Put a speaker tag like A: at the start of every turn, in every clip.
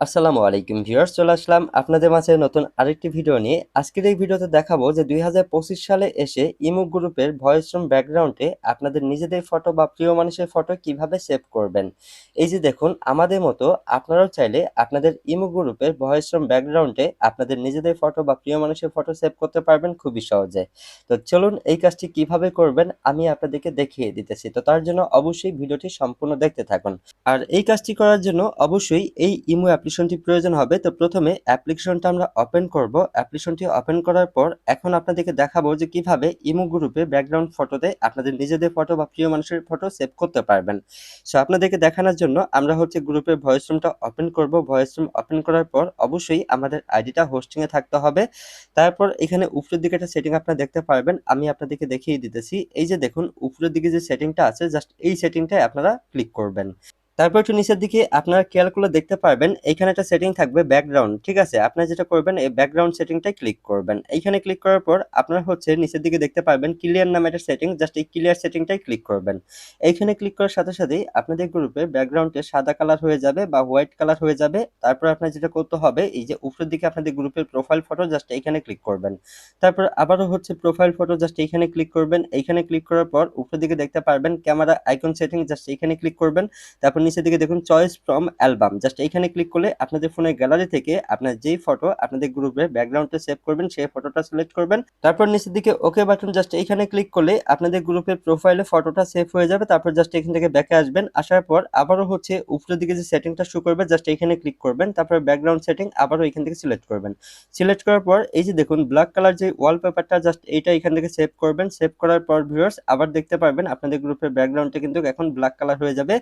A: আসসালামু আলাইকুম ভিউয়ার্স, চলে আসলাম আপনাদের মাঝে নতুন আরেকটি ভিডিও নিয়ে। আজকের এই ভিডিওতে দেখাবো যে দুই হাজার পঁচিশ সালে এসে ইমো গ্রুপের ভয়েস রুম ব্যাকগ্রাউন্ডে আপনাদের নিজেদের ফটো বা প্রিয় মানুষের ফটো কীভাবে সেভ করবেন। এই যে দেখুন, আমাদের মতো আপনারাও চাইলে আপনাদের ইমো গ্রুপের ভয়েস রুম ব্যাকগ্রাউন্ডে আপনাদের নিজেদের ফটো বা প্রিয় মানুষের ফটো সেভ করতে পারবেন খুবই সহজে। তো চলুন এই কাজটি কীভাবে করবেন আমি আপনাদেরকে দেখিয়ে দিতেছি। তো তার জন্য অবশ্যই ভিডিওটি সম্পূর্ণ দেখতে থাকুন। আর এই কাজটি করার জন্য অবশ্যই এই ইমু ইমো অ্যাপ্লিকেশনটি প্রয়োজন হবে, তো প্রথমে অ্যাপ্লিকেশনটা আমরা ওপেন করব। অ্যাপ্লিকেশনটি ওপেন করার পর এখন আপনাদেরকে দেখাবো যে কীভাবে ইমো গ্রুপে ব্যাকগ্রাউন্ড ফটোতে আপনাদের নিজেদের ফটো বা প্রিয় মানুষের ফটো সেভ করতে পারবেন। সো আপনাদেরকে দেখানোর জন্য আমরা হচ্ছে গ্রুপের ভয়েস রুমটা ওপেন করব। ভয়েস রুম ওপেন করার পর অবশ্যই আমাদের আইডিটা হোস্টিংয়ে থাকতে হবে। তারপর এখানে উপরের দিকে একটা সেটিং আপনারা দেখতে পারবেন। আমি আপনাদেরকে দেখিয়ে দিতেছি। এই যে দেখুন, উপরের দিকে যে সেটিংটা আছে জাস্ট এই সেটিংটায় আপনারা ক্লিক করবেন। তারপর একটু নিচের দিকে আপনারা খেয়াল করলে দেখতে পারবেন এইখানে একটা সেটিং থাকবে ব্যাকগ্রাউন্ড ঠিক আছে? আপনারা যেটা করবেন, এই ব্যাকগ্রাউন্ড সেটিংটাই ক্লিক করবেন। এইখানে ক্লিক করার পর আপনারা হচ্ছে নিচের দিকে দেখতে পারবেন ক্লিয়ার নামে একটা সেটিং জাস্ট এই ক্লিয়ার সেটিংটাই ক্লিক করবেন। এইখানে ক্লিক করার সাথে সাথেই আপনাদের গ্রুপে ব্যাকগ্রাউন্ডে সাদা কালার হয়ে যাবে বা হোয়াইট কালার হয়ে যাবে। তারপর আপনার যেটা করতে হবে, এই যে উপরের দিকে আপনাদের গ্রুপের প্রোফাইল ফটো জাস্ট এইখানে ক্লিক করবেন। তারপর আবারও হচ্ছে প্রোফাইল ফটো জাস্ট এইখানে ক্লিক করবেন। এইখানে ক্লিক করার পর উপরের দিকে দেখতে পারবেন ক্যামেরা আইকন সেটিং জাস্ট এইখানে ক্লিক করবেন। তারপর নিচের দিকে দেখুন চয়েস ফ্রম অ্যালবাম জাস্ট এইখানে ক্লিক করলে আপনাদের ফোনের গ্যালারি থেকে আপনার যেই ফটো আপনাদের গ্রুপে ব্যাকগ্রাউন্ডে সেভ করবেন, সেই ফটোটা সিলেক্ট করবেন। তারপর নিচের দিকে ওকে বাটন জাস্ট এইখানে ক্লিক করলে আপনাদের গ্রুপের প্রোফাইলে ফটোটা সেভ হয়ে যাবে। তারপর জাস্ট এখান থেকে ব্যাকে আসবেন। আসার পর আবারও হচ্ছে উপরের দিকে যে সেটিংটা শো করবে জাস্ট এইখানে ক্লিক করবেন। তারপর ব্যাকগ্রাউন্ড সেটিং আবারও এখান থেকে সিলেক্ট করবেন। সিলেক্ট করার পর এই যে দেখুন ব্ল্যাক কালার যে ওয়ালপেপারটা জাস্ট এইটা এখান থেকে সেভ করবেন। সেভ করার পর ভিউয়ার্স আবার দেখতে পারবেন আপনাদের গ্রুপের ব্যাকগ্রাউন্ডটা কিন্তু এখন ব্ল্যাক কালার হয়ে যাবে।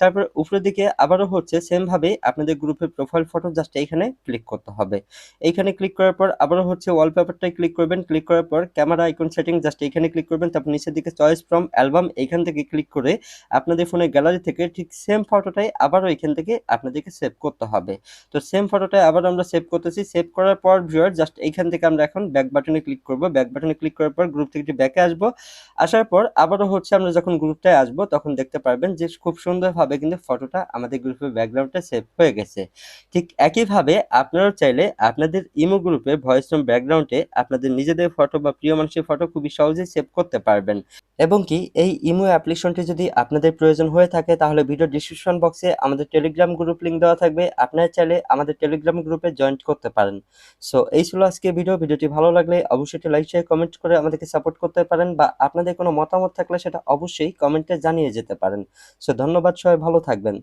A: তারপর উপরের দিকে আবারও হচ্ছে সেম ভাবে আপনাদের গ্রুপের প্রোফাইল ফটো জাস্ট এইখানে ক্লিক করতে হবে। এইখানে ক্লিক করার পর আবারও হচ্ছে ওয়ালপেপারটাই ক্লিক করবেন। ক্লিক করার পর ক্যামেরা আইকন সেটিং জাস্ট এইখানে ক্লিক করবেন। তারপর নিচের দিকে চয়েস ফ্রম অ্যালবাম এইখান থেকে ক্লিক করে আপনাদের ফোনের গ্যালারি থেকে ঠিক সেম ফটোটাই আবারও এখান থেকে আপনাদেরকে সেভ করতে হবে। তো সেম ফটোটাই আবার আমরা সেভ করতেছি। সেভ করার পর ভিউয়ার জাস্ট এইখান থেকে আমরা এখন ব্যাক বাটনে ক্লিক করব। ব্যাক বাটনে ক্লিক করার পর গ্রুপ থেকে ব্যাকে আসব। আসার পর আবারও হচ্ছে আমরা যখন গ্রুপটায় আসব তখন দেখতে পারবেন যে খুব সুন্দরভাবে কিন্তু ফটোটা আমাদের গ্রুপের ব্যাকগ্রাউন্ডটা সেভ হয়ে গেছে। ঠিক একইভাবে আপনারাও চাইলে আপনাদের ইমো গ্রুপে ভয়েস রুম ব্যাকগ্রাউন্ডে আপনাদের নিজেদের ফটো বা প্রিয় মানুষের ফটো খুবই সহজেই সেভ করতে পারবেন। এবং কি এই ইমো অ্যাপ্লিকেশনটি যদি আপনাদের প্রয়োজন হয়ে থাকে, তাহলে ভিডিও ডিসক্রিপশন বক্সে আমাদের টেলিগ্রাম গ্রুপ লিঙ্ক দেওয়া থাকবে। আপনারা চাইলে আমাদের টেলিগ্রাম গ্রুপে জয়েন করতে পারেন। সো এই ছিল আজকে ভিডিও ভিডিওটি ভালো লাগলে অবশ্যই লাইক শেয়ার কমেন্ট করে আমাদেরকে সাপোর্ট করতে পারেন বা আপনাদের কোনো মতামত থাকলে সেটা অবশ্যই কমেন্টে জানিয়ে যেতে পারেন। সো ধন্যবাদ সবাই, ভালো থাকবেন।